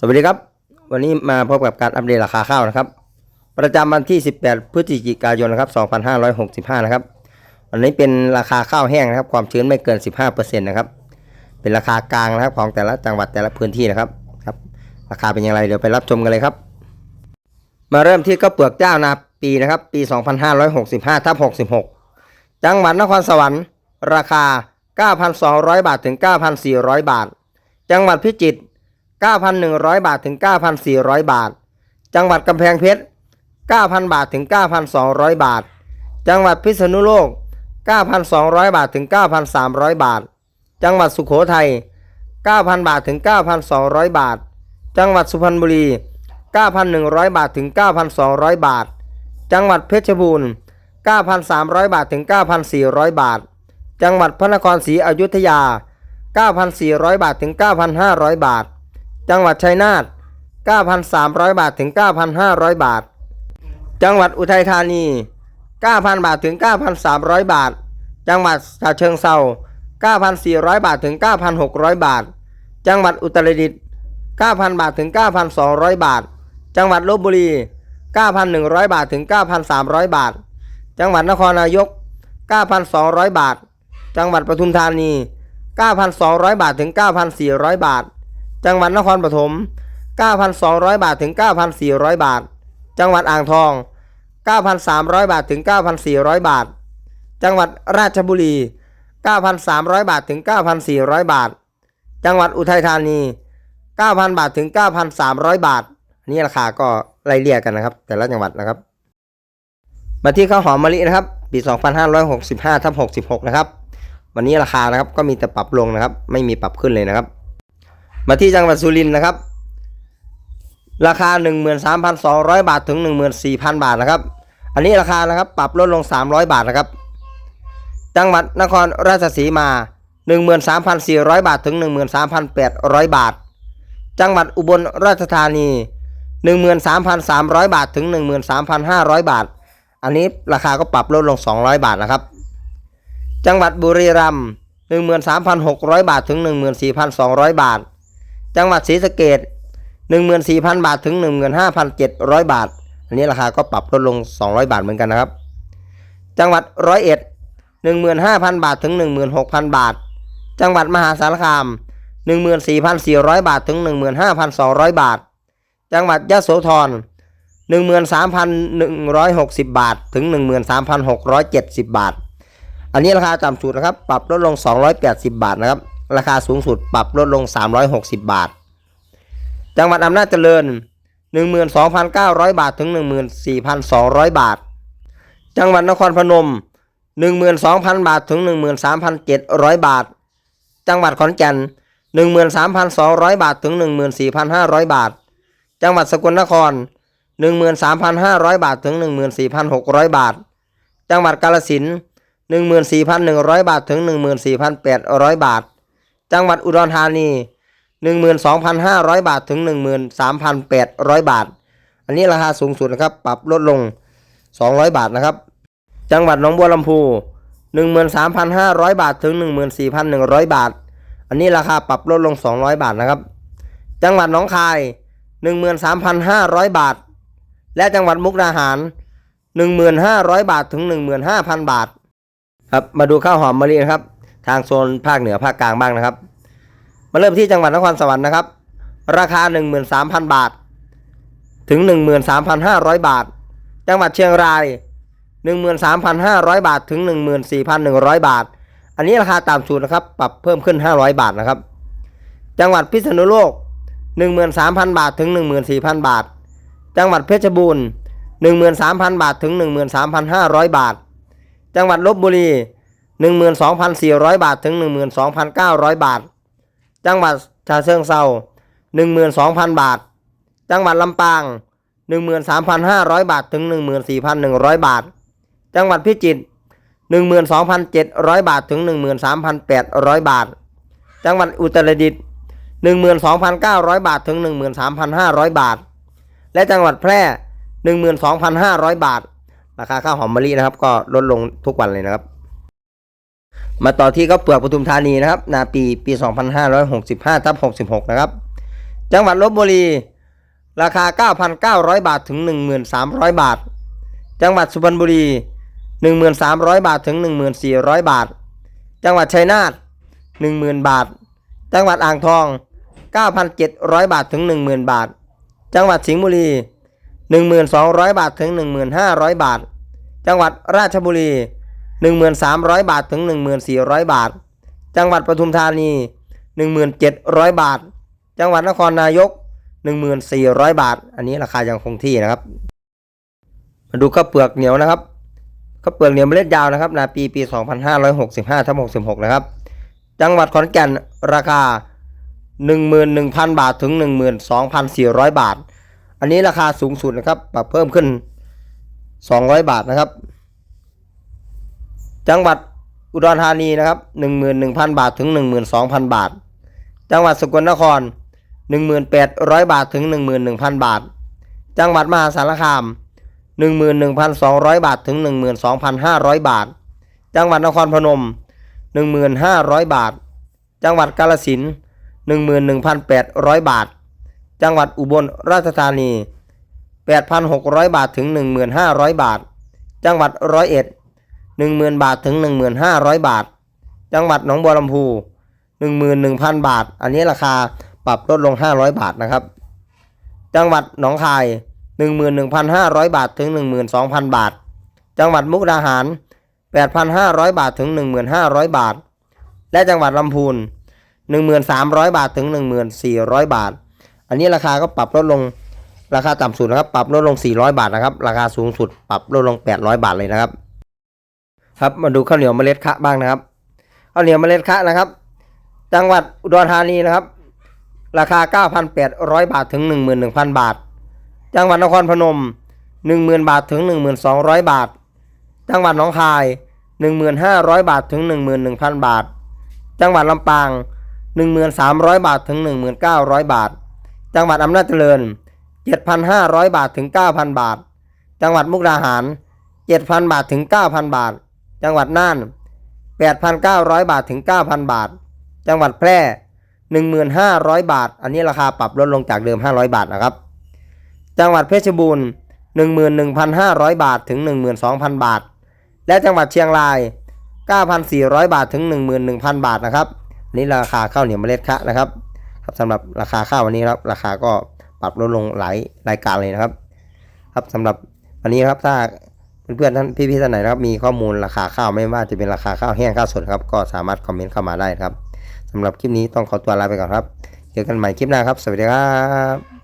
สวัสดีครับ วันนี้มาพบกับการอัปเดตราคาข้าวนะครับ ประจำวันที่ 18 พฤศจิกายนนะครับ2565 นะครับวันนี้เป็นราคาข้าวแห้งนะครับ ความชื้นไม่เกิน 15%นะครับ เป็นราคากลางนะครับของแต่ละจังหวัดแต่ละพื้นที่นะครับครับ ราคาเป็นอย่างไรเดี๋ยวไปรับชมกันเลยครับ มาเริ่มที่ข้าวเปลือกเจ้านาปีนะครับ ปี 2565ทับ66 จังหวัดนครสวรรค์ ราคา 9,200 บาทถึง 9,400 บาท จังหวัดพิจิตร 9,100 บาทถึง 9,400 บาท จังหวัดกำแพงเพชร 9,000 บาทถึง 9,200 บาท จังหวัดพิษณุโลก 9,200 บาทถึง 9,300 บาท จังหวัดสุโขทัย 9,000 บาทถึง 9,200 บาท จังหวัดสุพรรณบุรี 9,100 บาทถึง 9,200 บาท จังหวัดเพชรบูรณ์ 9,300 บาทถึง 9,400 บาท จังหวัดพระนครศรีอยุธยา 9,400 บาทถึง 9,500 บาท จังหวัดชัยนาท9,300 บาทถึง 9,500 บาท จังหวัดอุทัยธานี 9,000 บาทถึง 9,300 บาท จังหวัดฉะเชิงเทรา9,400 บาทถึง 9,600 บาท จังหวัดอุตรดิตถ์9,000 บาทถึง 9,200 บาท จังหวัดลบบุรี 9,100 บาทถึง 9,300 บาท จังหวัดนครนายก 9,200 บาท จังหวัดปทุมธานี 9,200 บาทถึง 9,400 บาท จังหวัดนครปฐม 9,200 บาทถึง 9,400 บาท จังหวัดอ่างทอง 9,300 บาทถึง 9,400 บาท จังหวัดราชบุรี 9,300 บาทถึง 9,400 บาท จังหวัดอุทัยธานี 9,000 บาทถึง 9,300 บาท นี่ราคาก็ไล่เลี่ยกันนะครับ แต่ละจังหวัดนะครับ มาที่ข้าวหอมมะลินะครับ ปี 2565ทับ66 นะครับ วันนี้ราคานะครับก็มีแต่ปรับลงนะครับ ไม่มีปรับขึ้นเลยนะครับ มาที่จังหวัดสุรินทร์นะครับ ราคา 13,200 บาทถึง 14,000 บาทนะครับ อันนี้ราคานะครับปรับลดลง 300 บาทนะครับ จังหวัดนครราชสีมา 13,400 บาทถึง 13,800 บาท จังหวัดอุบลราชธานี 13,300 บาทถึง 13,500 บาท อันนี้ราคาก็ปรับลดลง 200 บาทนะครับ จังหวัดบุรีรัมย์13,600 บาทถึง 14,200 บาท จังหวัดศรีสะเกษ14,000 บาทถึง 15,700 บาท อันนี้ราคาก็ปรับลดลง 200 บาทเหมือนกันนะครับ จังหวัดร้อยเอ็ด15,000 บาทถึง 16,000 บาท จังหวัดมหาสารคาม 14,400 บาทถึง 15,200 บาท จังหวัดยะโสธร 13,160 บาทถึง 13,670 บาท อันนี้ราคาต่ำสุดนะครับ ปรับลดลง 280 บาทนะครับ ราคาสูงสุดปรับลดลง 360 บาท จังหวัดอำนาจเจริญ 12,900 บาทถึง 14,200 บาท จังหวัดนครพนม 12,000 บาทถึง 13,700 บาท จังหวัดขอนแก่น 13,200 บาทถึง 14,500 บาท จังหวัดสกลนคร 13,500 บาทถึง 14,600 บาท จังหวัดกาฬสินธุ์14,100 บาทถึง 14,800 บาท จังหวัดอุดรธานี 12,500 บาทถึง 13,800 บาท อันนี้ราคาสูงสุดนะครับ ปรับลดลง 200 บาทนะครับ จังหวัดหนองบัวลำพู 13,500 บาทถึง 14,100 บาท อันนี้ราคาปรับลดลง 200 บาทนะครับ จังหวัดหนองคาย 13,500 บาท และจังหวัดมุกดาหาร 1,500 บาทถึง 15,000 บาท ครับ มาดูข้าวหอมมะลินะครับ ทางโซนภาคเหนือภาคกลางบ้างนะครับ มาเริ่มที่จังหวัดนครสวรรค์นะครับ ราคา 13,000 บาท ถึง 13,500 บาท จังหวัดเชียงราย 13,500 บาท ถึง 14,100 บาท อันนี้ราคาตามสูตรนะครับ ปรับเพิ่มขึ้น 500 บาทนะครับ จังหวัดพิษณุโลก 13,000 บาท ถึง 14,000 บาท จังหวัดเพชรบูรณ์ 13,000 บาท ถึง 13,500 บาท จังหวัดลบบุรี 12,400 บาทถึง 12,900 บาท จังหวัดชาเชิงเซา12,000 บาท จังหวัดลำปาง 13,500 บาทถึง 14,100 บาท จังหวัดพิจิตร12,700 บาทถึง 13,800 บาท จังหวัดอุตรดิตถ์12,900 บาทถึง 13,500 บาท และจังหวัดแพร่ 12,500 บาท ราคาข้าวหอมมะลินะครับ ก็ลดลงทุกวันเลยนะครับ มาต่อที่ข้าวเปลือกปทุมธานีนะครับ นาปีปี 2565ทับ66 นะครับ จังหวัดลบบุรี ราคา 9,900 บาทถึง 1,300 บาท จังหวัดสุพรรณบุรี 1,300 บาทถึง 1,400 บาท จังหวัดชัยนาท10,000 บาท จังหวัดอ่างทอง 9,700 บาทถึง 10,000 บาท จังหวัดสิงห์บุรี 1,200 บาทถึง 1,500 บาท จังหวัดราชบุรี 1,300 บาทถึง 1,400 บาท จังหวัดปทุมธานี 1,700 บาท จังหวัดนครนายก 1,400 บาท อันนี้ราคายังคงที่นะครับ มาดูข้าวเปลือกเหนียวนะครับข้าวเปลือกเหนียวเมล็ดยาวนะครับนาปีปี 2565ทับ66 นะครับ จังหวัดขอนแก่นราคา 11,000 บาทถึง 12,400 บาท อันนี้ราคาสูงสุดนะครับปรับเพิ่มขึ้น 200 บาทนะครับ จังหวัดอุดรธานีนะครับ11,000 บาทถึง 12,000 บาท จังหวัดสกลนคร 1,800 บาทถึง 11,000 บาท จังหวัดมหาสารคาม 11,200 บาทถึง 12,500 บาท จังหวัดนครพนม 1,500 บาท จังหวัดกาฬสินธุ์11,800 บาท จังหวัดอุบลราชธานี 8,600 บาทถึง 1,500 บาท จังหวัดร้อยเอ็ด 10,000 บาทถึง 1,500 บาท จังหวัดหนองบัวลำพู 11,000 บาท อันนี้ราคาปรับลดลง 500 บาทนะครับ จังหวัดหนองคาย 11,500 บาทถึง 12,000 บาท จังหวัดมุกดาหาร 8,500 บาทถึง 1,500 บาท และจังหวัดลำพูน 1,300 บาทถึง 1,400 บาท อันนี้ราคาก็ปรับลดลงราคาต่ำสุดนะครับ ปรับลดลง 400 บาทนะครับ ราคาสูงสุดปรับลดลง 800 บาทเลยนะครับ ครับมาดูข้าวเหนียวเมล็ดคะบ้างนะครับข้าวเหนียวเมล็ดคะนะครับ จังหวัดอุดรธานีนะครับ ราคา 9,800 บาทถึง 11,000 บาท จังหวัดนครพนม 10,000 บาทถึง 1,200 บาท จังหวัดหนองคาย 1,500 บาทถึง 11,000 บาท จังหวัดลำปาง 1,300 บาทถึง 1,900 บาท จังหวัดอำนาจเจริญ 7,500 บาทถึง 9,000 บาท จังหวัดมุกดาหาร 7,000 บาทถึง 9,000 บาท จังหวัดน่าน 8,900 บาทถึง 9,000 บาท จังหวัดแพร่ 1,500 บาท อันนี้ราคาปรับลดลงจากเดิม 500 บาทนะครับ จังหวัดเพชรบูรณ์ 11,500 บาทถึง 12,000 บาท และจังหวัดเชียงราย 9,400 บาทถึง 11,000 บาทนะครับนนี่ราคาข้าวเหนียวเมล็ดคะนะครับครับสำหรับราคาข้าววันนี้ครับราคาก็ปรับลดลงหลายรายการเลยนะครับ ครับสำหรับวันนี้ครับถ้า เพื่อนๆท่านพี่ๆท่านไหนนะครับมีข้อมูลราคาข้าวไม่ว่าจะเป็นราคาข้าวแห้งข้าวสดครับก็สามารถคอมเมนต์เข้ามาได้ครับสำหรับคลิปนี้ต้องขอตัวลาไปก่อนครับเจอกันใหม่คลิปหน้าครับ สวัสดีครับ